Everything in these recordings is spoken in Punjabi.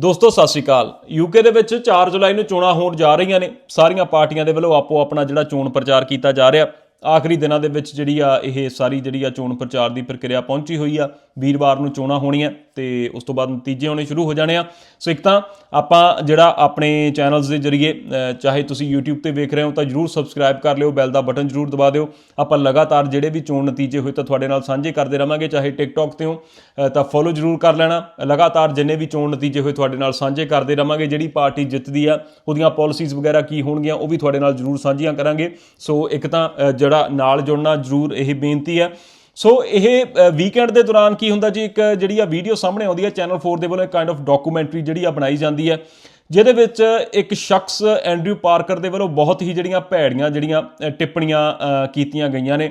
ਦੋਸਤੋ, ਸਤਿ ਸ਼੍ਰੀ ਅਕਾਲ। ਯੂਕੇ ਦੇ ਵਿੱਚ 4 ਜੁਲਾਈ ਨੂੰ ਚੋਣਾਂ ਹੋਣ ਜਾ ਰਹੀਆਂ ਨੇ। ਸਾਰੀਆਂ ਪਾਰਟੀਆਂ ਦੇ ਵੱਲੋਂ ਆਪੋ ਆਪਣਾ ਜਿਹੜਾ ਚੋਣ ਪ੍ਰਚਾਰ ਕੀਤਾ ਜਾ ਰਿਹਾ। ਆਖਰੀ ਦਿਨਾਂ ਦੇ ਵਿੱਚ ਜਿਹੜੀ ਆ ਇਹ ਸਾਰੀ ਜਿਹੜੀ ਆ ਚੋਣ ਪ੍ਰਚਾਰ ਦੀ ਪ੍ਰਕਿਰਿਆ ਪਹੁੰਚੀ ਹੋਈ ਆ ਵੀਰਵਾਰ ਨੂੰ ਚੋਣਾਂ ਹੋਣੀਆਂ ਤੇ ਉਸ ਤੋਂ ਬਾਅਦ ਨਤੀਜੇ ਆਉਣੇ ਸ਼ੁਰੂ ਹੋ ਜਾਣੇ ਆ। ਸੋ ਇੱਕ ਤਾਂ ਆਪਾਂ ਜਿਹੜਾ ਆਪਣੇ ਚੈਨਲਸ ਦੇ ਜ਼ਰੀਏ ਚਾਹੇ ਤੁਸੀਂ YouTube ਤੇ ਵੇਖ ਰਹੇ ਹੋ ਤਾਂ ਜਰੂਰ ਸਬਸਕ੍ਰਾਈਬ ਕਰ ਲਿਓ ਬੈਲ ਦਾ ਬਟਨ ਜਰੂਰ ਦਬਾ ਦਿਓ। ਆਪਾਂ ਲਗਾਤਾਰ ਜਿਹੜੇ ਵੀ ਚੋਣ ਨਤੀਜੇ ਹੋਏ ਤਾਂ ਤੁਹਾਡੇ ਨਾਲ ਸਾਂਝੇ ਕਰਦੇ ਰਵਾਂਗੇ ਚਾਹੇ TikTok ਤੇ ਹੋ ਤਾਂ ਫੋਲੋ ਜਰੂਰ ਕਰ ਲੈਣਾ। ਲਗਾਤਾਰ ਜਿੰਨੇ ਵੀ ਚੋਣ ਨਤੀਜੇ ਹੋਏ ਤੁਹਾਡੇ ਨਾਲ ਸਾਂਝੇ ਕਰਦੇ ਰਵਾਂਗੇ ਜਿਹੜੀ ਪਾਰਟੀ ਜਿੱਤਦੀ ਆ ਉਹਦੀਆਂ ਪਾਲਿਸੀਜ਼ ਵਗੈਰਾ ਕੀ ਹੋਣਗੀਆਂ ਉਹ ਵੀ ਤੁਹਾਡੇ ਨਾਲ ਜਰੂਰ ਸਾਂਝੀਆਂ ਕਰਾਂਗੇ। ਸੋ ਇੱਕ ਤਾਂ ਅ, ਜਿਹੜਾ ਨਾਲ ਜੁੜਨਾ ਜਰੂਰ ਇਹ ਬੇਨਤੀ ਹੈ। ਸੋ ਇਹ ਵੀਕਐਂਡ ਦੇ ਦੌਰਾਨ ਕੀ ਹੁੰਦਾ ਜੀ, ਇੱਕ ਜਿਹੜੀ ਆ ਵੀਡੀਓ ਸਾਹਮਣੇ ਆਉਂਦੀ ਹੈ ਚੈਨਲ 4 ਦੇ ਵੱਲੋਂ ਇੱਕ ਕਾਈਂਡ ਆਫ ਡਾਕੂਮੈਂਟਰੀ ਜਿਹੜੀ ਆ ਬਣਾਈ ਜਾਂਦੀ ਹੈ, ਜਿਹਦੇ ਵਿੱਚ ਇੱਕ ਸ਼ਖਸ ਐਂਡਰਿਊ ਪਾਰਕਰ ਦੇ ਵੱਲੋਂ ਬਹੁਤ ਹੀ ਜਿਹੜੀਆਂ ਭੈੜੀਆਂ ਜਿਹੜੀਆਂ ਟਿੱਪਣੀਆਂ ਕੀਤੀਆਂ ਗਈਆਂ ਨੇ।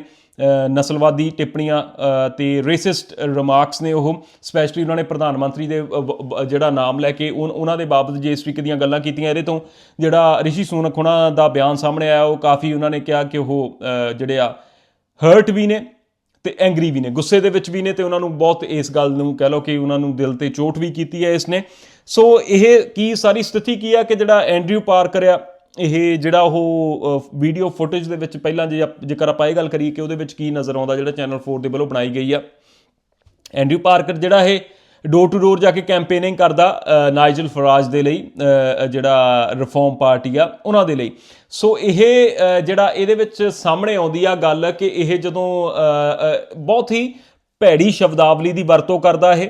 ਨਸਲਵਾਦੀ ਟਿੱਪਣੀਆਂ ਅ, ਤੇ ਰੇਸਿਸਟ ਰਿਮਾਰਕਸ ਨੇ ਉਹ ਸਪੈਸ਼ਲੀ ਉਹਨਾਂ ਨੇ ਪ੍ਰਧਾਨ ਮੰਤਰੀ ਦੇ ਜਿਹੜਾ ਨਾਮ ਲੈ ਕੇ ਉਨ- ਉਹਨਾਂ ਦੇ ਬਾਬਤ ਜੇ ਇਸ ਤਰੀਕੇ ਦੀਆਂ ਗੱਲਾਂ ਕੀਤੀਆਂ ਇਹਦੇ ਤੋਂ ਜਿਹੜਾ ਰਿਸ਼ੀ ਸੂਨਕ ਉਹਨਾਂ ਦਾ ਬਿਆਨ ਸਾਹਮਣੇ ਆਇਆ ਉਹ ਕਾਫੀ ਉਹਨਾਂ ਨੇ ਕਿਹਾ ਕਿ ਉਹ ਜਿਹੜੇ ਆ ਹਰਟ ਵੀ ਨੇ ਤੇ ਐਂਗਰੀ ਵੀ ਨੇ ਗੁੱਸੇ ਦੇ ਵਿੱਚ ਵੀ ਨੇ ਤੇ ਉਹਨਾਂ ਨੂੰ ਬਹੁਤ ਇਸ ਗੱਲ ਨੂੰ ਕਹਿ ਲਓ ਕਿ ਉਹਨਾਂ ਨੂੰ ਦਿਲ ਤੇ ਚੋਟ ਵੀ ਕੀਤੀ ਹੈ ਇਸ ਨੇ। ਸੋ ਇਹ ਕੀ ਸਾਰੀ ਸਥਿਤੀ ਕੀ ਆ ਕਿ ਜਿਹੜਾ ਐਂਡਰਿਊ ਪਾਰਕਰ ਆ ਇਹ ਜਿਹੜਾ ਉਹ ਵੀਡੀਓ ਫੁਟੇਜ ਦੇ ਵਿੱਚ ਪਹਿਲਾਂ ਜੇ ਆਪ- ਜੇਕਰ ਆਪਾਂ ਇਹ ਗੱਲ ਕਰੀਏ ਕਿ ਉਹਦੇ ਵਿੱਚ ਕੀ ਨਜ਼ਰ ਆਉਂਦਾ ਜਿਹੜਾ ਚੈਨਲ 4 ਦੇ ਵੱਲੋਂ ਬਣਾਈ ਗਈ ਆ। ਐਂਡਰਿਊ ਪਾਰਕਰ ਜਿਹੜਾ ਇਹ ਡੋਰ ਟੂ ਡੋਰ ਜਾ ਕੇ ਕੈਂਪੇਨਿੰਗ ਕਰਦਾ ਅ, ਨਾਈਜਲ ਫਰਾਜ ਦੇ ਲਈ ਜਿਹੜਾ ਰਿਫਾਰਮ ਪਾਰਟੀ ਆ ਉਹਨਾਂ ਦੇ ਲਈ। ਸੋ ਇਹ ਜਿਹੜਾ ਇਹਦੇ ਵਿੱਚ ਸਾਹਮਣੇ ਆਉਂਦੀ ਆ ਗੱਲ ਕਿ ਇਹ ਜਦੋਂ ਬਹੁਤ ਹੀ ਭੈੜੀ ਸ਼ਬਦਾਵਲੀ ਦੀ ਵਰਤੋਂ ਕਰਦਾ ਇਹ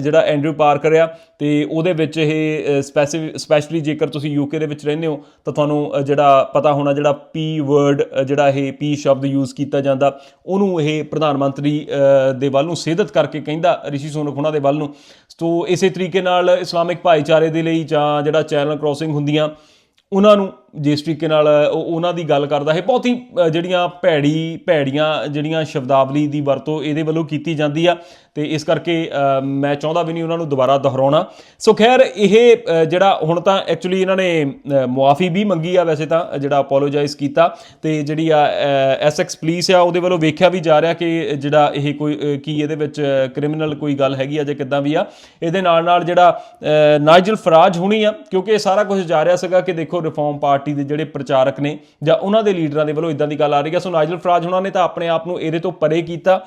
ਜਿਹੜਾ ਐਂਡਰੂ ਪਾਰਕਰ ਆ, ਤੇ ਉਹਦੇ ਵਿੱਚ ਇਹ ਸਪੈਸ਼ਲੀ ਜੇਕਰ ਤੁਸੀਂ ਯੂਕੇ ਦੇ ਵਿੱਚ ਰਹਿੰਦੇ ਹੋ, ਤਾਂ ਤੁਹਾਨੂੰ ਜਿਹੜਾ ਪਤਾ ਹੋਣਾ ਜਿਹੜਾ ਪੀ ਵਰਡ ਜਿਹੜਾ ਇਹ ਪੀ ਸ਼ਬਦ ਯੂਜ਼ ਕੀਤਾ ਜਾਂਦਾ, ਉਹਨੂੰ ਇਹ ਪ੍ਰਧਾਨ ਮੰਤਰੀ ਦੇ ਵੱਲ ਨੂੰ ਸੇਧਤ ਕਰਕੇ ਕਹਿੰਦਾ, ਰਿਸ਼ੀ ਸੋਨਕ ਉਹਨਾਂ ਦੇ ਵੱਲ ਨੂੰ। ਸੋ ਇਸੇ ਤਰੀਕੇ ਨਾਲ ਇਸਲਾਮਿਕ ਭਾਈਚਾਰੇ ਦੇ ਲਈ ਜਾਂ ਜਿਹੜਾ ਚੈਨਲ ਕ੍ਰੋਸਿੰਗ ਹੁੰਦੀਆਂ, ਉਹਨਾਂ ਨੂੰ ਜਿਸ ਤਰੀਕੇ ਨਾਲ ਉਹਨਾਂ ਦੀ ਗੱਲ ਕਰਦਾ ਹੈ। ਬਹੁਤ ਹੀ ਜਿਹੜੀਆਂ ਭੈੜੀ ਭੈੜੀਆਂ ਜਿਹੜੀਆਂ ਸ਼ਬਦਾਵਲੀ ਦੀ ਵਰਤੋਂ ਇਹਦੇ ਵੱਲੋਂ ਕੀਤੀ ਜਾਂਦੀ ਆ। ਤੇ ਇਸ ਕਰਕੇ ਮੈਂ ਚਾਹੁੰਦਾ ਵੀ ਨਹੀਂ ਉਹਨਾਂ ਨੂੰ ਦੁਬਾਰਾ ਦੁਹਰਾਉਣਾ। ਸੋ ਖੈਰ ਇਹ ਜਿਹੜਾ ਹੁਣ ਤਾਂ ਐਕਚੁਅਲੀ ਇਹਨਾਂ ਨੇ ਮੁਆਫੀ ਵੀ ਮੰਗੀ ਆ ਵੈਸੇ ਤਾਂ ਜਿਹੜਾ ਅਪੋਲੋਜਾਈਜ਼ ਕੀਤਾ। ਤੇ ਜਿਹੜੀ ਆ ਐਸਐਕਸ ਪੁਲਿਸ ਆ ਉਹਦੇ ਵੱਲੋਂ ਵੇਖਿਆ ਵੀ ਜਾ ਰਿਹਾ ਕਿ ਜਿਹੜਾ ਇਹ ਕੋਈ ਕੀ ਇਹਦੇ ਵਿੱਚ ਕ੍ਰਿਮੀਨਲ ਕੋਈ ਗੱਲ ਹੈਗੀ ਆ ਜਾਂ ਕਿੱਦਾਂ ਵੀ ਆ। ਇਹਦੇ ਨਾਲ ਨਾਲ ਜਿਹੜਾ ਅ, ਨਾਈਜਲ ਫਰਾਜ ਹੋਣੀ ਆ ਕਿਉਂਕਿ ਇਹ ਸਾਰਾ ਕੁਝ ਜਾ ਰਿਹਾ ਸੀਗਾ ਕਿ ਦੇਖੋ ਰਿਫਾਰਮ ਪਾਰਟੀ ਦੇ ਜਿਹੜੇ ਪ੍ਰਚਾਰਕ ਨੇ ਜਾਂ ਉਹਨਾਂ ਦੇ ਲੀਡਰਾਂ ਦੇ ਵੱਲੋਂ ਇਦਾਂ ਦੀ ਗੱਲ ਆ ਰਹੀ ਹੈ। ਸੋ ਨਾਈਜਲ ਫਰਾਜ ਹੁਣਾਂ ਨੇ ਤਾਂ ਆਪਣੇ ਆਪ ਨੂੰ ਇਹਦੇ ਤੋਂ ਪਰੇ ਕੀਤਾ।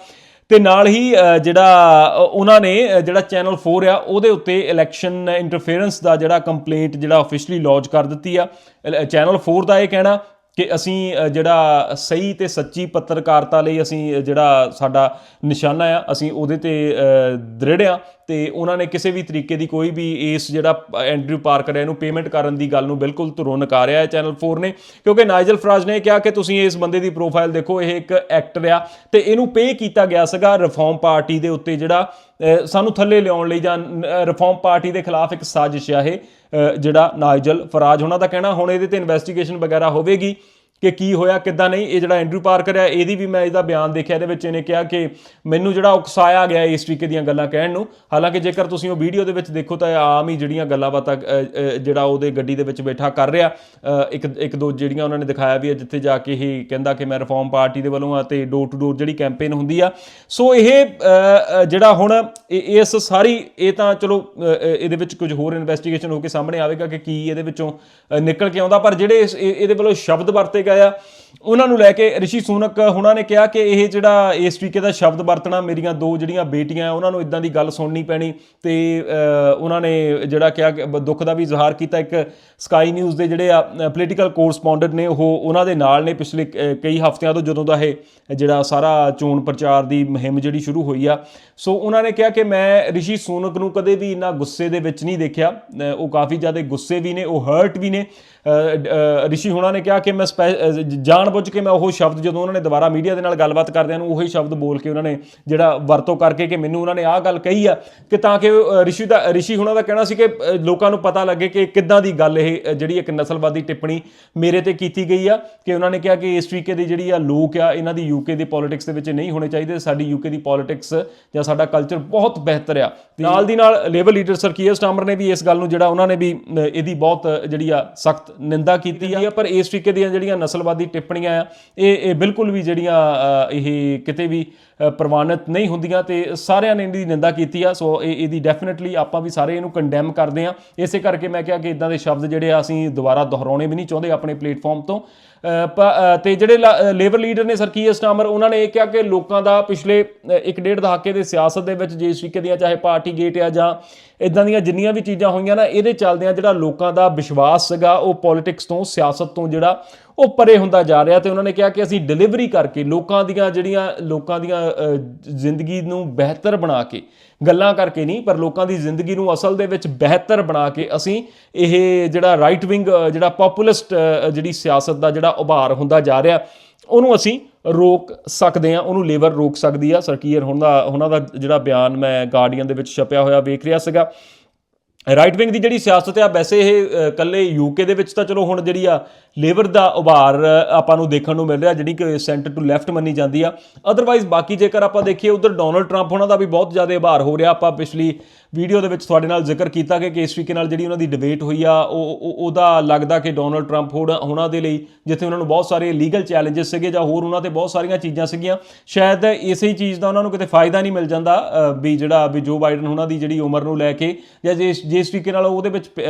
ਤੇ ਨਾਲ ਹੀ ਜਿਹੜਾ ਉਹਨਾਂ ਨੇ ਜਿਹੜਾ ਚੈਨਲ 4 ਆ, ਉਹਦੇ ਉੱਤੇ ਇਲੈਕਸ਼ਨ ਇੰਟਰਫੇਰੈਂਸ ਦਾ ਜਿਹੜਾ ਕੰਪਲੇਂਟ ਜਿਹੜਾ ਆਫੀਸ਼ੀਅਲੀ ਲੌਂਚ ਕਰ ਦਿੱਤੀ ਆ। ਚੈਨਲ 4 ਦਾ ਇਹ ਕਹਿਣਾ ਕਿ ਅਸੀਂ ਜਿਹੜਾ ਸਹੀ ਤੇ ਸੱਚੀ ਪੱਤਰਕਾਰਤਾ ਲਈ ਅਸੀਂ ਜਿਹੜਾ ਸਾਡਾ ਨਿਸ਼ਾਨਾ ਆ ਅਸੀਂ ਉਹਦੇ ਤੇ ਅ, ਦ੍ਰਿੜ ਆ ਤੇ ਉਹਨਾਂ ਨੇ ਕਿਸੇ ਵੀ ਤਰੀਕੇ ਦੀ ਕੋਈ ਵੀ ਇਸ ਜਿਹੜਾ ਐਂਡਰਿਊ ਪਾਰਕਰ ਹੈ ਇਹਨੂੰ ਪੇਮੈਂਟ ਕਰਨ ਦੀ ਗੱਲ ਨੂੰ ਬਿਲਕੁਲ ਧੁਰੋਂ ਨਕਾਰਿਆ ਹੈ ਚੈਨਲ 4 ਨੇ। ਕਿਉਂਕਿ ਨਾਈਜਲ ਫਰਾਜ ਨੇ ਕਿਹਾ ਕਿ ਤੁਸੀਂ ਇਸ ਬੰਦੇ ਦੀ ਪ੍ਰੋਫਾਈਲ ਦੇਖੋ ਇਹ ਇੱਕ ਐਕਟਰ ਆ ਤੇ ਇਹਨੂੰ ਪੇ ਕੀਤਾ ਗਿਆ ਸੀਗਾ ਰਿਫਾਰਮ ਪਾਰਟੀ ਦੇ ਉੱਤੇ ਜਿਹੜਾ ਸਾਨੂੰ ਥੱਲੇ ਲਿਆਉਣ ਲਈ ਜਾਂ ਰਿਫਾਰਮ ਪਾਰਟੀ ਦੇ ਖਿਲਾਫ ਇੱਕ ਸਾਜ਼ਿਸ਼ ਆ ਇਹ। ਜਿਹੜਾ ਨਾਈਜਲ ਫਰਾਜ ਉਹਨਾਂ ਦਾ ਕਹਿਣਾ ਹੁਣ ਇਹਦੇ ਤੇ ਇਨਵੈਸਟੀਗੇਸ਼ਨ ਵਗੈਰਾ ਹੋਵੇਗੀ। ਕਿ ਕੀ ਹੋਇਆ, ਕਿੱਦਾਂ ਨਹੀਂ, ਇਹ ਜਿਹੜਾ ਐਂਡਰੂ ਪਾਰਕਰ ਹੈ, ਇਹਦੀ ਵੀ ਮੈਂ ਇਹਦਾ ਬਿਆਨ ਦੇਖਿਆ, ਇਹਦੇ ਵਿੱਚ ਇਹਨੇ ਕਿਹਾ ਕਿ ਮੈਨੂੰ ਜਿਹੜਾ ਉਕਸਾਇਆ ਗਿਆ ਇਸ ਤਰੀਕੇ ਦੀਆਂ ਗੱਲਾਂ ਕਹਿਣ ਨੂੰ। ਹਾਲਾਂਕਿ ਜੇਕਰ ਤੁਸੀਂ ਉਹ ਵੀਡੀਓ ਦੇ ਵਿੱਚ ਦੇਖੋ ਤਾਂ ਇਹ ਆਮ ਹੀ ਜਿਹੜੀਆਂ ਗੱਲਾਂ ਬਾਤਾਂ ਜਿਹੜਾ ਉਹਦੇ ਗੱਡੀ ਦੇ ਵਿੱਚ ਬੈਠਾ ਕਰ ਰਿਹਾ ਇੱਕ ਇੱਕ ਦੋ ਜਿਹੜੀਆਂ ਉਹਨਾਂ ਨੇ ਦਿਖਾਇਆ ਵੀ ਹੈ ਜਿੱਥੇ ਜਾ ਕੇ ਇਹ ਕਹਿੰਦਾ ਕਿ ਮੈਂ ਰਿਫਾਰਮ ਪਾਰਟੀ ਦੇ ਵੱਲੋਂ ਆ ਤੇ ਡੋਰ ਟੂ ਡੋਰ ਜਿਹੜੀ ਕੈਂਪੇਨ ਹੁੰਦੀ ਆ। ਸੋ ਇਹ ਜਿਹੜਾ ਹੁਣ ਇਹ- ਇਸ ਸਾਰੀ, ਇਹ ਤਾਂ ਚਲੋ ਇਹਦੇ ਵਿੱਚ ਕੁਝ ਹੋਰ ਇਨਵੈਸਟੀਗੇਸ਼ਨ ਹੋ ਕੇ ਸਾਹਮਣੇ ਆਵੇਗਾ ਕਿ ਕੀ ਇਹਦੇ ਵਿੱਚੋਂ ਨਿਕਲ ਕੇ ਆਉਂਦਾ, ਪਰ ਜਿਹੜੇ ਇਸ- ਇਹਦੇ ਵੱਲੋਂ ਸ਼ਬਦ ਵਰਤੇ ਗਏ ਆ। ਉਹਨਾਂ ਨੂੰ ਲੈ ਕੇ ਰਿਸ਼ੀ ਸੂਨਕ ਹੁਣਾਂ ਨੇ ਕਿਹਾ ਕਿ ਇਹ ਜਿਹੜਾ ਇਸ ਤਰੀਕੇ ਦਾ ਸ਼ਬਦ ਵਰਤਣਾ ਮੇਰੀਆਂ ਦੋ ਜਿਹੜੀਆਂ ਬੇਟੀਆਂ ਉਹਨਾਂ ਨੂੰ ਇਦਾਂ ਦੀ ਗੱਲ ਸੁਣਨੀ ਪੈਣੀ ਤੇ ਉਹਨਾਂ ਨੇ ਜਿਹੜਾ ਕਿਹਾ ਕਿ ਦੁੱਖ ਦਾ ਵੀ ਇਜ਼ਹਾਰ ਕੀਤਾ। ਇੱਕ ਸਕਾਈ ਨਿਊਜ਼ ਦੇ ਜਿਹੜੇ ਆ ਪੋਲੀਟੀਕਲ ਕੋਰਸਪੋਂਡੈਂਟ ਨੇ ਉਹ ਉਹਨਾਂ ਦੇ ਨਾਲ ਨੇ ਪਿਛਲੇ ਕਈ ਹਫ਼ਤਿਆਂ ਤੋਂ ਜਦੋਂ ਦਾ ਇਹ ਜਿਹੜਾ ਸਾਰਾ ਚੋਣ ਪ੍ਰਚਾਰ ਦੀ ਮੁਹਿੰਮ ਜਿਹੜੀ ਸ਼ੁਰੂ ਹੋਈ ਆ। ਸੋ ਉਹਨਾਂ ਨੇ ਕਿਹਾ ਕਿ ਮੈਂ ਰਿਸ਼ੀ ਸੂਨਕ ਨੂੰ ਕਦੇ ਵੀ ਇੰਨਾ ਗੁੱਸੇ ਦੇ ਵਿੱਚ ਨਹੀਂ ਦੇਖਿਆ। ਉਹ ਕਾਫੀ ਜ਼ਿਆਦਾ ਗੁੱਸੇ ਵੀ ਨੇ ਉਹ ਹਰਟ ਵੀ ਨੇ। ਰਿਸ਼ੀ ਹੁਣਾਂ ਨੇ ਕਿਹਾ ਕਿ ਮੈਂ ਸਪੈ- ਅ, ਜਾਣਬੁੱਝ ਕੇ ਮੈਂ ਉਹ ਸ਼ਬਦ ਜਦੋਂ ਉਹਨਾਂ ਨੇ ਦੁਬਾਰਾ ਮੀਡੀਆ ਦੇ ਨਾਲ ਗੱਲਬਾਤ ਕਰਦਿਆਂ ਨੂੰ ਉਹੀ ਸ਼ਬਦ ਬੋਲ ਕੇ ਉਹਨਾਂ ਨੇ ਜਿਹੜਾ ਵਰਤੋਂ ਕਰਕੇ ਕਿ ਮੈਨੂੰ ਉਹਨਾਂ ਨੇ ਆਹ ਗੱਲ ਕਹੀ ਆ ਕਿ ਤਾਂ ਕਿ ਰਿਸ਼ੀ ਦਾ ਰਿਸ਼ੀ ਹੁਣਾਂ ਦਾ ਕਹਿਣਾ ਸੀ ਕਿ ਲੋਕਾਂ ਨੂੰ ਪਤਾ ਲੱਗੇ ਕਿ ਕਿੱਦਾਂ ਦੀ ਗੱਲ ਇਹ ਜਿਹੜੀ ਇੱਕ ਨਸਲਵਾਦੀ ਟਿੱਪਣੀ ਮੇਰੇ ਤੇ ਕੀਤੀ ਗਈ ਆ ਕਿ ਉਹਨਾਂ ਨੇ ਕਿਹਾ ਕਿ ਇਸ ਤਰੀਕੇ ਦੀ ਜਿਹੜੀ ਆ ਲੋਕ ਆ ਇਹਨਾਂ ਦੀ ਯੂਕੇ ਦੀ ਪੋਲਿਟਿਕਸ ਦੇ ਵਿੱਚ ਨਹੀਂ ਹੋਣੇ ਚਾਹੀਦੇ ਸਾਡੀ ਯੂਕੇ ਦੀ ਪੋਲਿਟਿਕਸ ਜਾਂ ਸਾਡਾ ਕਲਚਰ ਬਹੁਤ ਬਿਹਤਰ ਆ। ਨਾਲ ਦੀ ਨਾਲ labour leader sir Keir Starmer ਨੇ ਵੀ ਇਸ ਗੱਲ ਨੂੰ ਜਿਹੜਾ ਉਹਨਾਂ ਨੇ ਵੀ ਇਹਦੀ ਬਹੁਤ ਜਿਹੜੀ ਆ ਸਖਤ ਨਿੰਦਾ ਕੀਤੀ ਆ ਪਰ ਇਸ ਤਰੀਕੇ ਦੀਆਂ ਜਿਹੜੀਆਂ ਨਸਲਵਾਦੀ ਟਿੱਪਣੀਆਂ ਆ ਇਹ ਇਹ ਬਿਲਕੁਲ ਵੀ ਜਿਹੜੀਆਂ ਇਹ ਕਿਤੇ ਵੀ ਪ੍ਰਵਾਨਿਤ ਨਹੀਂ ਹੁੰਦੀਆਂ ਤੇ ਸਾਰਿਆਂ ਨੇ ਇਹਦੀ ਨਿੰਦਾ ਕੀਤੀ ਆ ਸੋ ਇਹ ਇਹਦੀ ਡੈਫੀਨਿਟਲੀ ਆਪਾਂ ਵੀ ਸਾਰੇ ਇਹਨੂੰ ਕੰਡੈਮ ਕਰਦੇ ਆ। ਇਸੇ ਕਰਕੇ ਮੈਂ ਕਿਹਾ ਕਿ ਇਦਾਂ ਦੇ ਸ਼ਬਦ ਜਿਹੜੇ ਆ ਅਸੀਂ ਦੁਬਾਰਾ ਦੁਹਰਾਉਣੇ ਵੀ ਨਹੀਂ ਚਾਹੁੰਦੇ ਆਪਣੇ ਪਲੇਟਫਾਰਮ ਤੋਂ। ਅ, ਪ- ਅ, ਤੇ ਜਿਹੜੇ ਲੇਬਰ ਲੀਡਰ ਨੇ ਸਰ ਕੀ ਸਟਾਮਰ ਉਹਨਾਂ ਨੇ ਇਹ ਕਿਹਾ ਕਿ ਲੋਕਾਂ ਦਾ ਪਿਛਲੇ ਅ, ਇੱਕ ਡੇਢ ਦਹਾਕੇ ਦੇ ਸਿਆਸਤ ਦੇ ਵਿੱਚ ਜਿਸ ਤਰੀਕੇ ਦੀਆਂ ਚਾਹੇ ਪਾਰਟੀ ਗੇਟ ਆ ਜਾਂ ਇਦਾਂ ਦੀਆਂ ਜਿੰਨੀਆਂ ਵੀ ਚੀਜ਼ਾਂ ਹੋਈਆਂ ਨਾ ਇਹਦੇ ਚੱਲਦਿਆਂ ਜਿਹੜਾ ਲੋਕਾਂ ਦਾ ਵਿਸ਼ਵਾਸ ਸੀਗਾ ਉਹ ਪੋਲਿਟਿਕਸ ਤੋਂ ਸਿਆਸਤ ਤੋਂ ਜਿਹੜਾ ਉਹ ਪਰੇ ਹੁੰਦਾ ਜਾ ਰਿਹਾ ਤੇ ਉਹਨਾਂ ਨੇ ਕਿਹਾ ਕਿ ਅਸੀਂ ਡਿਲੀਵਰੀ ਕਰਕੇ ਲੋਕਾਂ ਦੀਆਂ ਜਿਹੜੀਆਂ ਲੋਕਾਂ ਦੀਆਂ ਜ਼ਿੰਦਗੀ ਨੂੰ ਬਿਹਤਰ ਬਣਾ ਕੇ ਗੱਲਾਂ ਕਰਕੇ ਨਹੀਂ ਪਰ ਲੋਕਾਂ ਦੀ ਜ਼ਿੰਦਗੀ ਨੂੰ ਅਸਲ ਦੇ ਵਿੱਚ ਬਿਹਤਰ ਬਣਾ ਕੇ ਅਸੀਂ ਇਹ ਜਿਹੜਾ ਰਾਈਟ ਵਿੰਗ ਜਿਹੜਾ ਪਪੂਲਿਸਟ ਜਿਹੜੀ ਸਿਆਸਤ ਦਾ ਜਿਹੜਾ ਉਭਾਰ ਹੁੰਦਾ ਜਾ ਰਿਹਾ ਉਹਨੂੰ ਅਸੀਂ ਰੋਕ ਸਕਦੇ ਆ ਉਹਨੂੰ ਲੇਬਰ ਰੋਕ ਸਕਦੀ ਆ। ਸਰਕੀਅਰ ਹੁਣ ਦਾ ਉਹਨਾਂ ਦਾ ਜਿਹੜਾ ਬਿਆਨ ਮੈਂ ਗਾਰਡੀਅਨ ਦੇ ਵਿੱਚ ਛਪਿਆ ਹੋਇਆ ਵੇਖ ਰਿਹਾ ਸੀਗਾ। ਰਾਈਟ ਵਿੰਗ ਦੀ ਜਿਹੜੀ ਸਿਆਸਤ ਆ ਵੈਸੇ ਇਹ ਅ, ਕੱਲੇ ਯੂਕੇ ਦੇ ਵਿੱਚ ਤਾਂ ਚਲੋ ਹੁਣ ਜਿਹੜੀ ਆ ਲੇਬਰ ਦਾ ਉਭਾਰ ਆਪਾਂ ਨੂੰ ਦੇਖਣ ਨੂੰ ਮਿਲ ਰਿਹਾ, ਜਿਹੜੀ ਕਿ ਸੈਂਟਰ ਟੂ ਲੈਫਟ ਮੰਨੀ ਜਾਂਦੀ ਆ। ਅਦਰਵਾਈਜ਼ ਬਾਕੀ ਜੇਕਰ ਆਪਾਂ ਦੇਖੀਏ, ਉਧਰ ਡੋਨਲਡ ਟਰੰਪ ਉਹਨਾਂ ਦਾ ਵੀ ਬਹੁਤ ਜ਼ਿਆਦਾ ਉਭਾਰ ਹੋ ਰਿਹਾ। ਆਪਾਂ ਪਿਛਲੀ ਵੀਡੀਓ ਦੇ ਵਿੱਚ ਤੁਹਾਡੇ ਨਾਲ ਜ਼ਿਕਰ ਕੀਤਾ ਕਿ ਕਿਸ ਤਰੀਕੇ ਨਾਲ ਜਿਹੜੀ ਉਹਨਾਂ ਦੀ ਡਿਬੇਟ ਹੋਈ ਆ, ਉਹ ਉਹਦਾ ਲੱਗਦਾ ਕਿ ਡੋਨਲਡ ਟਰੰਪ ਹੋਣਾ- ਉਹਨਾਂ ਦੇ ਲਈ, ਜਿੱਥੇ ਉਹਨਾਂ ਨੂੰ ਬਹੁਤ ਸਾਰੇ ਲੀਗਲ ਚੈਲੰਜਸ ਸੀਗੇ ਜਾਂ ਹੋਰ ਉਹਨਾਂ ਤੇ ਬਹੁਤ ਸਾਰੀਆਂ ਚੀਜ਼ਾਂ ਸੀਗੀਆਂ, ਸ਼ਾਇਦ ਇਸੇ ਹੀ ਚੀਜ਼ ਦਾ ਉਹਨਾਂ ਨੂੰ ਕਿਤੇ ਫਾਇਦਾ ਨਹੀਂ ਮਿਲ ਜਾਂਦਾ ਵੀ ਜਿਹੜਾ, ਵੀ ਜੋ ਬਾਈਡਨ ਉਹਨਾਂ ਦੀ ਜਿਹੜੀ ਉਮਰ ਨੂੰ ਲੈ ਕੇ, ਜਾਂ ਜਿਸ ਜਿਸ ਤਰੀਕੇ ਨਾਲ ਉਹਦੇ ਵਿੱਚ ਪ-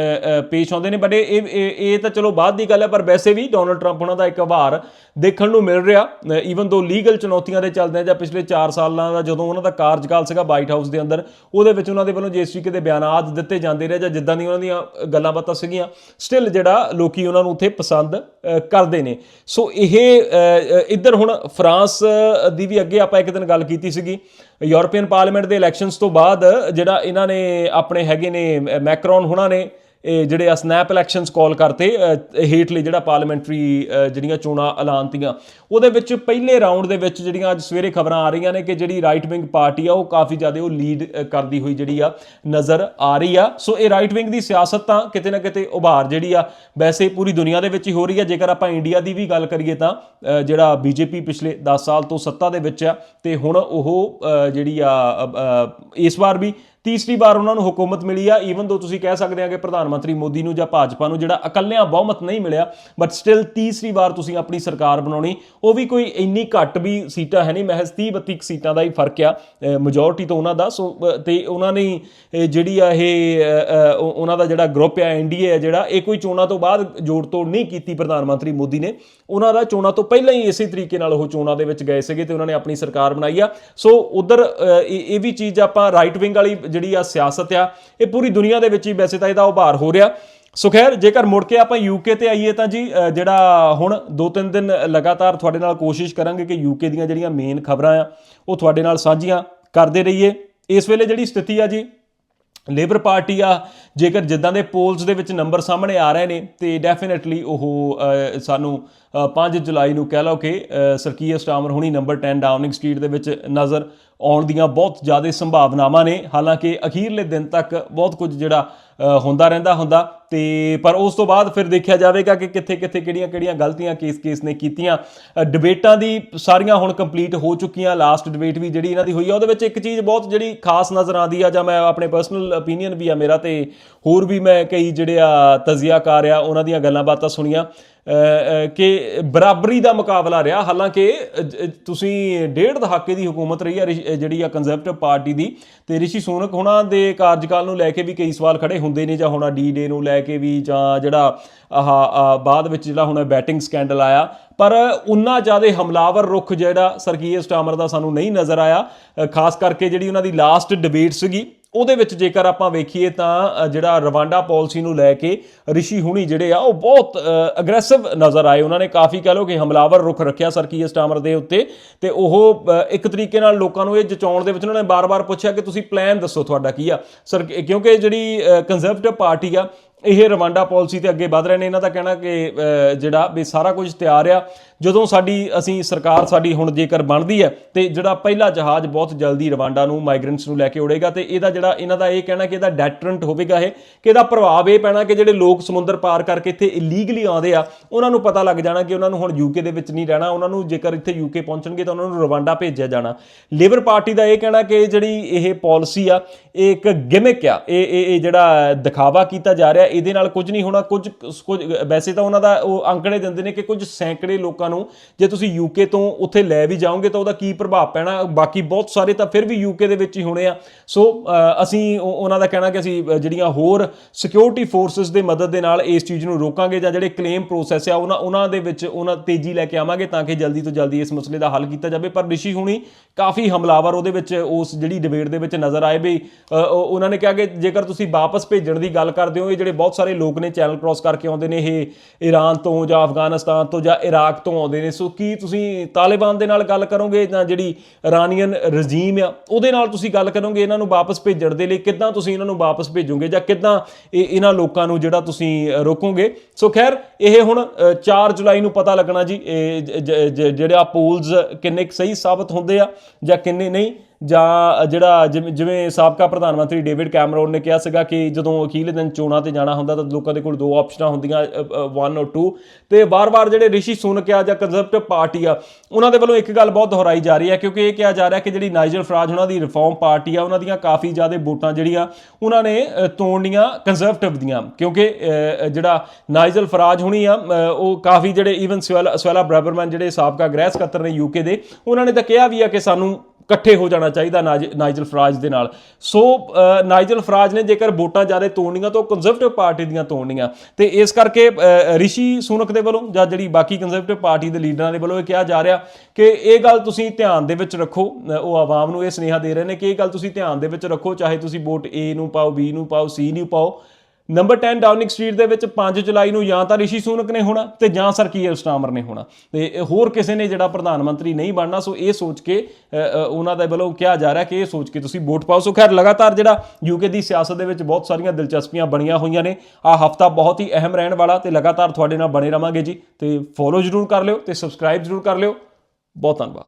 ਪੇਸ਼ ਆਉਂਦੇ ਨੇ। ਬਟ ਇਹ ਇਹ ਇਹ ਤਾਂ ਚਲੋ ਬਾਅਦ ਦੀ ਗੱਲ ਹੈ ਪਰ ਵੈਸੇ ਵੀ ਡੋਨਲਡ ਟਰੰਪ ਉਹਨਾਂ ਦਾ ਇੱਕ ਆਭਾਰ ਦੇਖਣ ਨੂੰ ਮਿਲ ਰਿਹਾ। ਈਵਨ ਦੋ ਲੀਗਲ ਚੁਣੌਤੀਆਂ ਦੇ ਚੱਲਦੇ ਜਾਂ ਪਿਛਲੇ 4 ਸਾਲਾਂ ਦਾ ਜਦੋਂ ਉਹਨਾਂ ਦਾ ਕਾਰਜਕਾਲ ਸੀਗਾ ਵਾਈਟ ਹਾਊਸ ਦੇ ਅੰਦਰ, ਉਹਦੇ ਵਿੱਚ ਉਹਨਾਂ ਦੇ ਵੱਲੋਂ ਜਿਸ ਤਰੀਕੇ ਦੇ ਬਿਆਨਾਤ ਦਿੱਤੇ ਜਾਂਦੇ ਰਹੇ ਜਾਂ ਜਿੱਦਾਂ ਦੀ ਉਹਨਾਂ ਦੀਆਂ ਗੱਲਾਂ ਬਾਤਾਂ ਸੀਗੀਆਂ ਸਟਿਲ ਜਿਹੜਾ ਲੋਕੀ ਉਹਨਾਂ ਨੂੰ ਉੱਥੇ ਪਸੰਦ ਕਰਦੇ ਨੇ। ਸੋ ਇਹ ਇੱਧਰ ਹੁਣ ਫਰਾਂਸ ਦੀ ਵੀ ਅੱਗੇ ਆਪਾਂ ਇੱਕ ਦਿਨ ਗੱਲ ਕੀਤੀ ਸੀਗੀ। ਯੂਰਪੀਅਨ ਪਾਰਲੀਮੈਂਟ ਦੇ ਇਲੈਕਸ਼ਨਸ ਤੋਂ ਬਾਅਦ ਜਿਹੜਾ ਇਹਨਾਂ ਨੇ ਆਪਣੇ ਹੈਗੇ ਨੇ ਮੈਕਰੋਨ ਹੁਣਾਂ ਨੇ ਜਿਹੜੇ ਆ ਸਨੈਪ ਇਲੈਕਸ਼ਨਸ ਕਾਲ ਕਰਤੇ ਹੇਠਲੇ ਜਿਹੜਾ ਪਾਰਲੀਮੈਂਟਰੀ ਜਿਹੜੀਆਂ ਚੋਣਾਂ ਐਲਾਨਤੀਆਂ ਉਹਦੇ ਵਿੱਚ ਪਹਿਲੇ ਰਾਉਂਡ ਦੇ ਵਿੱਚ ਜਿਹੜੀਆਂ ਅੱਜ ਸਵੇਰੇ ਖਬਰਾਂ ਆ ਰਹੀਆਂ ਨੇ ਕਿ ਜਿਹੜੀ ਰਾਈਟ ਵਿੰਗ ਪਾਰਟੀ ਆ ਉਹ ਕਾਫੀ ਜ਼ਿਆਦਾ ਉਹ ਲੀਡ ਕਰਦੀ ਹੋਈ ਜਿਹੜੀ ਆ ਨਜ਼ਰ ਆ ਰਹੀ ਆ। ਸੋ ਇਹ ਰਾਈਟ ਵਿੰਗ ਦੀ ਸਿਆਸਤ ਤਾਂ ਕਿਤੇ ਨਾ ਕਿਤੇ ਉਭਾਰ ਜਿਹੜੀ ਆ ਵੈਸੇ ਪੂਰੀ ਦੁਨੀਆ ਦੇ ਵਿੱਚ ਹੀ ਹੋ ਰਹੀ ਆ। ਜੇਕਰ ਆਪਾਂ ਇੰਡੀਆ ਦੀ ਵੀ ਗੱਲ ਕਰੀਏ ਤਾਂ ਅ, ਜਿਹੜਾ ਬੀਜੇਪੀ ਪਿਛਲੇ 10 ਸਾਲ ਤੋਂ ਸੱਤਾ ਦੇ ਵਿੱਚ ਆ ਤੇ ਹੁਣ ਉਹ ਜਿਹੜੀ ਆ ਇਸ ਵਾਰ ਵੀ ਤੀਸਰੀ ਵਾਰ ਉਹਨਾਂ ਨੂੰ ਹਕੂਮਤ ਮਿਲੀ ਆ ਈਵਨ ਦੋ ਤੁਸੀਂ ਕਹਿ ਸਕਦੇ ਆ ਕਿ ਪ੍ਰਧਾਨ ਮੰਤਰੀ ਮੋਦੀ ਨੂੰ ਜਾਂ ਭਾਜਪਾ ਨੂੰ ਜਿਹੜਾ ਇਕੱਲਿਆਂ ਬਹੁਮਤ ਨਹੀਂ ਮਿਲਿਆ ਬਟ ਸਟਿਲ ਤੀਸਰੀ ਵਾਰ ਤੁਸੀਂ ਆਪਣੀ ਸਰਕਾਰ ਬਣਾਉਣੀ ਉਹ ਵੀ ਕੋਈ ਇੰਨੀ ਘੱਟ ਵੀ ਸੀਟਾਂ ਹੈ ਨਹੀਂ ਮਹਿਜ਼ 30 32 ਸੀਟਾਂ ਦਾ ਹੀ ਫ਼ਰਕ ਆ ਮੈਜੋਰਟੀ ਤੋਂ ਉਹਨਾਂ ਦਾ ਸੋ ਅ, ਤੇ ਉਹਨਾਂ ਨੇ ਜਿਹੜੀ ਆ ਇਹ ਉਹਨਾਂ ਦਾ ਜਿਹੜਾ ਗਰੁੱਪ ਆ ਐਨਡੀਏ ਆ ਜਿਹੜਾ ਇਹ ਕੋਈ ਚੋਣਾਂ ਤੋਂ ਬਾਅਦ ਜੋੜ ਤੋੜ ਨਹੀਂ ਕੀਤੀ ਪ੍ਰਧਾਨ ਮੰਤਰੀ ਮੋਦੀ ਨੇ। ਉਹਨਾਂ ਦਾ ਚੋਣਾਂ ਤੋਂ ਪਹਿਲਾਂ ਹੀ ਇਸੇ ਤਰੀਕੇ ਨਾਲ ਉਹ ਚੋਣਾਂ ਦੇ ਵਿੱਚ ਗਏ ਸੀਗੇ ਤੇ ਉਹਨਾਂ ਨੇ ਆਪਣੀ ਸਰਕਾਰ ਬਣਾਈ ਆ। ਸੋ ਉਧਰ ਇਹ ਵੀ ਚੀਜ਼ ਆਪਾਂ ਰਾਈਟ ਵਿੰਗ ਵਾਲੀ ਜਿਹੜੀ ਆ ਸਿਆਸਤ ਆ ਇਹ ਪੂਰੀ ਦੁਨੀਆ ਦੇ ਵਿੱਚ ਹੀ ਵੈਸੇ ਤਾਂ ਇਹਦਾ ਉਭਾਰ ਹੋ ਰਿਹਾ। ਸੋ ਖੈਰ ਜੇਕਰ ਮੁੜ ਕੇ ਆਪਾਂ ਯੂਕੇ ਤੇ ਆਈਏ ਤਾਂ ਜੀ ਜਿਹੜਾ ਹੁਣ ਦੋ ਤਿੰਨ ਦਿਨ ਲਗਾਤਾਰ ਤੁਹਾਡੇ ਨਾਲ ਕੋਸ਼ਿਸ਼ ਕਰਾਂਗੇ ਕਿ ਯੂਕੇ ਦੀਆਂ ਜਿਹੜੀਆਂ ਮੇਨ ਖਬਰਾਂ ਆ ਉਹ ਤੁਹਾਡੇ ਨਾਲ ਸਾਂਝੀਆਂ ਕਰਦੇ ਰਹੀਏ। ਇਸ ਵੇਲੇ ਜਿਹੜੀ ਸਥਿਤੀ ਆ ਜੀ ਲੇਬਰ ਪਾਰਟੀ ਆ ਜੇਕਰ ਜਿੱਦਾਂ ਦੇ ਪੋਲਸ ਦੇ ਵਿੱਚ ਨੰਬਰ ਸਾਹਮਣੇ ਆ ਰਹੇ ਨੇ ਤੇ ਡੈਫੀਨਿਟਲੀ ਉਹ ਸਾਨੂੰ ਅ, 5 ਜੁਲਾਈ ਨੂੰ ਕਹਿ ਲਓ ਕਿ ਅ, ਸਟਾਮਰ ਹੁਣੀ ਨੰਬਰ 10 ਡਾਊਨਿੰਗ ਸਟਰੀਟ ਦੇ ਵਿੱਚ ਨਜ਼ਰ ਆਉਣ ਦੀਆਂ ਬਹੁਤ ਜ਼ਿਆਦਾ ਸੰਭਾਵਨਾਵਾਂ ਨੇ। ਹਾਲਾਂਕਿ ਅਖੀਰਲੇ ਦਿਨ ਤੱਕ ਬਹੁਤ ਕੁਝ ਜਿਹੜਾ ਹੁੰਦਾ ਰਹਿੰਦਾ ਹੁੰਦਾ। ਤੇ ਪਰ ਉਸ ਤੋਂ ਬਾਅਦ ਫਿਰ ਦੇਖਿਆ ਜਾਵੇਗਾ ਕਿ ਕਿੱਥੇ ਕਿੱਥੇ ਕਿਹੜੀਆਂ ਕਿਹੜੀਆਂ ਗਲਤੀਆਂ ਕੇਸ ਕੇਸ ਨੇ ਕੀਤੀਆਂ। ਡਿਬੇਟਾਂ ਦੀ ਸਾਰੀਆਂ ਹੁਣ ਕੰਪਲੀਟ ਹੋ ਚੁੱਕੀਆਂ। ਲਾਸਟ ਡਿਬੇਟ ਵੀ ਜਿਹੜੀ ਇਹਨਾਂ ਦੀ ਹੋਈ ਆ, ਉਹਦੇ ਵਿੱਚ ਇੱਕ ਚੀਜ਼ ਬਹੁਤ ਜਿਹੜੀ ਖਾਸ ਨਜ਼ਰ ਆਉਂਦੀ ਆ, ਜਾਂ ਮੈਂ ਆਪਣੇ ਪਰਸਨਲ ਓਪੀਨੀਅਨ ਵੀ ਆ ਮੇਰਾ, ਤੇ ਹੋਰ ਵੀ ਮੈਂ ਕਈ ਜਿਹੜੇ ਆ ਤਜ਼ੀਆਕਾਰ ਆ, ਉਹਨਾਂ ਦੀਆਂ ਗੱਲਾਂ ਬਾਤਾਂ ਸੁਣੀਆਂ। ਕਿ ਬਰਾਬਰੀ ਦਾ ਮੁਕਾਬਲਾ ਰਿਹਾ। ਹਾਲਾਂਕਿ ਜ- ਤੁਸੀਂ ਡੇਢ ਦਹਾਕੇ ਦੀ ਹਕੂਮਤ ਰਹੀ ਆ ਰਿਸ਼- ਜਿਹੜੀ ਆ ਕੰਜ਼ਰਵੇਟਿਵ ਪਾਰਟੀ ਦੀ। ਤੇ ਰਿਸ਼ੀ ਸੋਨਕ ਹੁਣਾਂ ਦੇ ਕਾਰਜਕਾਲ ਨੂੰ ਲੈ ਕੇ ਵੀ ਕਈ ਸਵਾਲ ਖੜੇ ਹੁੰਦੇ ਨੇ, ਜਾਂ ਹੁਣ ਡੀ ਡੇ ਨੂੰ ਲੈ ਕੇ ਵੀ, ਜਾਂ ਜਿਹੜਾ ਆਹ ਬਾਅਦ ਵਿੱਚ ਜਿਹੜਾ ਹੁਣ ਬੈਟਿੰਗ ਸਕੈਂਡਲ ਆਇਆ। ਪਰ ਉਨਾ ਜ਼ਿਆਦਾ ਹਮਲਾਵਰ ਰੁਖ ਜਿਹੜਾ ਸਰਕੀਅਰ ਸਟਾਮਰ ਦਾ ਸਾਨੂੰ ਨਹੀਂ ਨਜ਼ਰ ਆਇਆ। ਖਾਸ ਕਰਕੇ ਜਿਹੜੀ ਉਹਨਾਂ ਦੀ ਲਾਸਟ ਡਿਬੇਟ ਸੀਗੀ ਉਹਦੇ ਵਿੱਚ ਜੇਕਰ ਆਪਾਂ ਵੇਖੀਏ ਤਾਂ ਜਿਹੜਾ ਰਵਾਂਡਾ ਪਾਲਿਸੀ ਨੂੰ ਲੈ ਕੇ ਰਿਸ਼ੀ ਹੁਣੀ ਜਿਹੜੇ ਆ, ਉਹ ਬਹੁਤ ਅਗਰੈਸਿਵ ਨਜ਼ਰ ਆਏ। ਉਹਨਾਂ ਨੇ ਕਾਫੀ ਕਹ ਲਓ ਕਿ ਹਮਲਾਵਰ ਰੁਖ ਰੱਖਿਆ ਸਰਕੀਅਰ ਸਟਾਮਰ ਦੇ ਉੱਤੇ। ਤੇ ਉਹ ਇੱਕ ਤਰੀਕੇ ਨਾਲ ਲੋਕਾਂ ਨੂੰ ਇਹ ਜਚਾਉਣ ਦੇ ਵਿੱਚ ਉਹਨਾਂ ਨੇ ਬਾਰ-ਬਾਰ ਪੁੱਛਿਆ ਕਿ ਤੁਸੀਂ ਪਲਾਨ ਦੱਸੋ ਤੁਹਾਡਾ ਕੀ ਆ। ਸਰ ਕਿਉਂਕਿ ਜਿਹੜੀ ਕੰਜ਼ਰਵੇਟਿਵ ਪਾਰਟੀ ਆ, ਇਹ ਰਵਾਂਡਾ ਪਾਲਿਸੀ ਤੇ ਅੱਗੇ ਵਧ ਰਹੇ ਨੇ। ਇਹਨਾਂ ਦਾ ਕਹਿਣਾ ਕਿ ਜਿਹੜਾ ਵੀ ਸਾਰਾ ਕੁਝ ਤਿਆਰ ਆ। ਜਦੋਂ ਸਾਡੀ, ਅਸੀਂ ਸਰਕਾਰ ਸਾਡੀ ਹੁਣ ਜੇਕਰ ਬਣਦੀ ਹੈ, ਤੇ ਜਿਹੜਾ ਪਹਿਲਾ ਜਹਾਜ਼ ਬਹੁਤ ਜਲਦੀ ਰਵਾਂਡਾ ਨੂੰ ਮਾਈਗ੍ਰੈਂਟਸ ਨੂੰ ਲੈ ਕੇ ਉੜੇਗਾ, ਤੇ ਇਹਦਾ ਜਿਹੜਾ ਇਹਨਾਂ ਦਾ ਇਹ ਕਹਿਣਾ ਕਿ ਇਹਦਾ ਡੈਟਰੈਂਟ ਹੋਵੇਗਾ ਇਹ, ਕਿ ਇਹਦਾ ਪ੍ਰਭਾਵ ਇਹ ਪੈਣਾ ਕਿ ਜਿਹੜੇ ਲੋਕ ਸਮੁੰਦਰ ਪਾਰ ਕਰਕੇ ਇੱਥੇ ਇਲੀਗਲੀ ਆਉਂਦੇ ਆ, ਉਹਨਾਂ ਨੂੰ ਪਤਾ ਲੱਗ ਜਾਣਾ ਕਿ ਉਹਨਾਂ ਨੂੰ ਹੁਣ ਯੂਕੇ ਦੇ ਵਿੱਚ ਨਹੀਂ ਰਹਿਣਾ, ਉਹਨਾਂ ਨੂੰ ਜੇਕਰ ਇੱਥੇ ਯੂਕੇ ਪਹੁੰਚਣਗੇ ਤਾਂ ਉਹਨਾਂ ਨੂੰ ਰਵਾਂਡਾ ਭੇਜਿਆ ਜਾਣਾ। ਲੇਬਰ ਪਾਰਟੀ ਦਾ ਇਹ ਕਹਿਣਾ ਕਿ ਜਿਹੜੀ ਇਹ ਪਾਲਿਸੀ ਆ, ਇਹ ਇੱਕ ਗਿਮਿਕ ਆ, ਇਹ ਇਹ ਇਹ ਜਿਹੜਾ ਦਿਖਾਵਾ ਕੀਤਾ ਜਾ ਰਿਹਾ, ਇਹਦੇ ਨਾਲ ਕੁਝ ਨਹੀਂ ਹੋਣਾ, ਕੁਝ ਕੁਝ ਵੈਸੇ ਤਾਂ ਉਹਨਾਂ ਦਾ ਉਹ ਅੰਕੜੇ ਦਿੰਦੇ ਨੇ ਕਿ ਕੁਝ ਸੈਂਕੜੇ ਲੋਕਾਂ ਲੋਕਾਂ ਨੂੰ, ਜੇ ਤੁਸੀਂ ਯੂਕੇ ਤੋਂ ਉੱਥੇ ਲੈ ਵੀ ਜਾਓਗੇ ਤਾਂ ਉਹਦਾ ਕੀ ਪ੍ਰਭਾਵ ਪੈਣਾ? ਬਾਕੀ ਬਹੁਤ ਸਾਰੇ ਤਾਂ ਫਿਰ ਵੀ ਯੂਕੇ ਦੇ ਵਿੱਚ ਹੀ ਹੋਣੇ ਆ। ਸੋ ਅਸੀਂ ਉਹਨਾਂ ਦਾ ਕਹਿਣਾ ਕਿ ਅਸੀਂ ਜਿਹੜੀਆਂ ਹੋਰ ਸਿਕਿਉਰਿਟੀ ਫੋਰਸਸ ਦੇ ਮਦਦ ਦੇ ਨਾਲ ਇਸ ਚੀਜ਼ ਨੂੰ ਰੋਕਾਂਗੇ ਜਾਂ ਜਿਹੜੇ ਕਲੇਮ ਪ੍ਰੋਸੈਸ ਆ, ਉਹਨਾਂ ਉਹਨਾਂ ਦੇ ਵਿੱਚ ਉਹਨਾਂ ਤੇਜ਼ੀ ਲੈ ਕੇ ਆਵਾਂਗੇ ਤਾਂ ਕਿ ਜਲਦੀ ਤੋਂ ਜਲਦੀ ਇਸ ਮਸਲੇ ਦਾ ਹੱਲ ਕੀਤਾ ਜਾਵੇ। ਪਰ ਰਿਸ਼ੀ ਹੁਣੀ ਕਾਫੀ ਹਮਲਾਵਰ ਉਹਦੇ ਵਿੱਚ ਉਸ ਜਿਹੜੀ ਡਿਬੇਟ ਦੇ ਵਿੱਚ ਨਜ਼ਰ ਆਏ ਵੀ ਉਹਨਾਂ ਨੇ ਕਿਹਾ ਕਿ ਜੇਕਰ ਤੁਸੀਂ ਵਾਪਸ ਭੇਜਣ ਦੀ ਗੱਲ ਕਰਦੇ ਹੋ, ਇਹ ਜਿਹੜੇ ਬਹੁਤ ਸਾਰੇ ਲੋਕ ਨੇ ਚੈਨਲ ਕ੍ਰਾਸ ਕਰਕੇ ਆਉਂਦੇ ਨੇ, ਇਹ ਈਰਾਨ ਤੋਂ ਜਾਂ ਅਫਗਾਨਿਸਤਾਨ ਤੋਂ ਜਾਂ ਇਰਾਕ ਤੋਂ ਆਉਂਦੇ ਨੇ। ਸੋ ਕੀ ਤੁਸੀਂ ਤਾਲਿਬਾਨ ਦੇ ਨਾਲ ਗੱਲ ਕਰੋਗੇ ਜਾਂ ਜਿਹੜੀ ਇਰਾਨੀਅਨ ਰਜੀਮ ਆ ਉਹਦੇ ਨਾਲ ਤੁਸੀਂ ਗੱਲ ਕਰੋਗੇ ਇਹਨਾਂ ਨੂੰ ਵਾਪਸ ਭੇਜਣ ਦੇ ਲਈ? ਕਿੱਦਾਂ ਤੁਸੀਂ ਇਹਨਾਂ ਨੂੰ ਵਾਪਸ ਭੇਜੋਗੇ ਜਾਂ ਕਿੱਦਾਂ ਇਹ ਇਹਨਾਂ ਲੋਕਾਂ ਨੂੰ ਜਿਹੜਾ ਤੁਸੀਂ ਰੋਕੋਗੇ? ਸੋ ਖੈਰ ਇਹ ਹੁਣ ਅ, 4 ਜੁਲਾਈ ਨੂੰ ਪਤਾ ਲੱਗਣਾ ਜੀ ਇਹ ਜ- ਜ- ਜ- ਜਿਹੜਾ ਪੋਲਸ ਕਿੰਨੇ ਕੁ ਸਹੀ ਸਾਬਤ ਹੁੰਦੇ ਆ ਜਾਂ ਕਿੰਨੇ ਨਹੀਂ। ਜਾਂ ਜਿਹੜਾ ਜਿਵੇਂ- ਜਿਵੇਂ ਸਾਬਕਾ ਪ੍ਰਧਾਨ ਮੰਤਰੀ ਡੇਵਿਡ ਕੈਮਰੋਨ ਨੇ ਕਿਹਾ ਸੀਗਾ ਕਿ ਜਦੋਂ ਅਖੀਰਲੇ ਦਿਨ ਚੋਣਾਂ ਤੇ ਜਾਣਾ ਹੁੰਦਾ ਤਾਂ ਲੋਕਾਂ ਦੇ ਕੋਲ ਦੋ ਆਪਸ਼ਨਾਂ ਹੁੰਦੀਆਂ 1 ਔਰ 2 ਤੇ ਵਾਰ-ਵਾਰ ਜਿਹੜੇ ਰਿਸ਼ੀ ਸੁਨਕ ਆ ਜਾਂ ਕੰਜ਼ਰਵੇਟਿਵ ਪਾਰਟੀ ਆ, ਉਹਨਾਂ ਦੇ ਵੱਲੋਂ ਇੱਕ ਗੱਲ ਬਹੁਤ ਦੁਹਰਾਈ ਜਾ ਰਹੀ ਹੈ ਕਿਉਂਕਿ ਇਹ ਕਿਹਾ ਜਾ ਰਿਹਾ ਕਿ ਜਿਹੜੀ ਨਾਈਜਲ ਫਰਾਜ ਉਹਨਾਂ ਦੀ ਰਿਫਾਰਮ ਪਾਰਟੀ ਆ, ਉਹਨਾਂ ਦੀਆਂ ਕਾਫੀ ਜ਼ਿਆਦਾ ਵੋਟਾਂ ਜਿਹੜੀਆਂ, ਉਹਨਾਂ ਨੇ ਤੋੜਨੀਆਂ ਕੰਜ਼ਰਵੇਟਿਵ ਦੀਆਂ। ਕਿਉਂਕਿ ਜਿਹੜਾ ਨਾਈਜਲ ਫਰਾਜ ਹੁਣੀ ਆ ਉਹ ਕਾਫੀ ਜਿਹੜੇ ਈਵਨ ਸਵੈਲਾ ਸਵੈਲਾ ਬ੍ਰੈਬਰਮੈਨ ਜਿਹੜੇ ਸਾਬਕਾ ਗ੍ਰਹਿ ਸਕੱਤਰ ਨੇ ਯੂਕੇ ਦੇ, ਉਹਨਾਂ ਨੇ ਤਾਂ ਕਿਹਾ ਵੀ ਆ ਕਿ ਸਾਨੂੰ ਇਕੱਠੇ ਹੋ ਜਾਣਾ ਚਾਹੀਦਾ ਨਾਜ- ਨਾਈਜਲ ਫਰਾਜ ਦੇ ਨਾਲ। ਸੋ ਨਾਈਜਲ ਫਰਾਜ ਨੇ ਜੇਕਰ ਵੋਟਾਂ ਜ਼ਿਆਦਾ ਤੋੜਨੀਆਂ ਤਾਂ ਉਹ ਕੰਜ਼ਰਵੇਟਿਵ ਪਾਰਟੀ ਦੀਆਂ ਤੋੜਨੀਆਂ। ਤੇ ਇਸ ਕਰਕੇ ਰਿਸ਼ੀ ਸੁਨਕ ਦੇ ਵੱਲੋਂ ਜਾਂ ਜਿਹੜੀ ਬਾਕੀ ਕੰਜ਼ਰਵੇਟਿਵ ਪਾਰਟੀ ਦੇ ਲੀਡਰਾਂ ਦੇ ਵੱਲੋਂ ਇਹ ਕਿਹਾ ਜਾ ਰਿਹਾ ਕਿ ਇਹ ਗੱਲ ਤੁਸੀਂ ਧਿਆਨ ਦੇ ਵਿੱਚ ਰੱਖੋ। ਉਹ ਆਵਾਮ ਨੂੰ ਇਹ ਸੁਨੇਹਾ ਦੇ ਰਹੇ ਨੇ ਕਿ ਇਹ ਗੱਲ ਤੁਸੀਂ ਧਿਆਨ ਦੇ ਵਿੱਚ ਰੱਖੋ, ਚਾਹੇ ਤੁਸੀਂ ਵੋਟ A ਨੂੰ ਪਾਓ, B ਨੂੰ ਪਾਓ, C ਨੂੰ ਪਾਓ। ਨੰਬਰ 10 ਡਾਊਨਿੰਗ ਸਟਰੀਟ ਦੇ ਵਿੱਚ 5 ਜੁਲਾਈ ਨੂੰ ਜਾਂ ਤਾਂ ਰਿਸ਼ੀ ਸੁਨਕ ਨੇ ਹੋਣਾ ਤੇ ਜਾਂ ਸਰ ਕੀਅਰ ਸਟਾਮਰ ਨੇ ਹੋਣਾ। ਤੇ ਹੋਰ ਕਿਸੇ ਨੇ ਜਿਹੜਾ ਪ੍ਰਧਾਨ ਮੰਤਰੀ ਨਹੀਂ ਬਣਨਾ, ਸੋ ਇਹ ਸੋਚ ਕੇ ਉਹਨਾਂ ਦੇ ਵੱਲੋਂ ਕਿਹਾ ਜਾ ਰਿਹਾ ਕਿ ਇਹ ਸੋਚ ਕੇ ਤੁਸੀਂ ਵੋਟ ਪਾਓ। ਸੋ ਖੈਰ, ਲਗਾਤਾਰ ਜਿਹੜਾ ਯੂਕੇ ਦੀ ਸਿਆਸਤ ਦੇ ਵਿੱਚ ਬਹੁਤ ਸਾਰੀਆਂ ਦਿਲਚਸਪੀਆਂ ਬਣੀਆਂ ਹੋਈਆਂ ਨੇ, ਆ ਹਫਤਾ ਬਹੁਤ ਹੀ ਅਹਿਮ ਰਹਿਣ ਵਾਲਾ ਤੇ ਲਗਾਤਾਰ ਤੁਹਾਡੇ ਨਾਲ ਬਣੇ ਰਵਾਂਗੇ ਜੀ। ਤੇ ਫੋਲੋ ਜਰੂਰ ਕਰ ਲਿਓ ਤੇ ਸਬਸਕ੍ਰਾਈਬ ਜਰੂਰ ਕਰ ਲਿਓ। ਬਹੁਤ ਧੰਨਵਾਦ।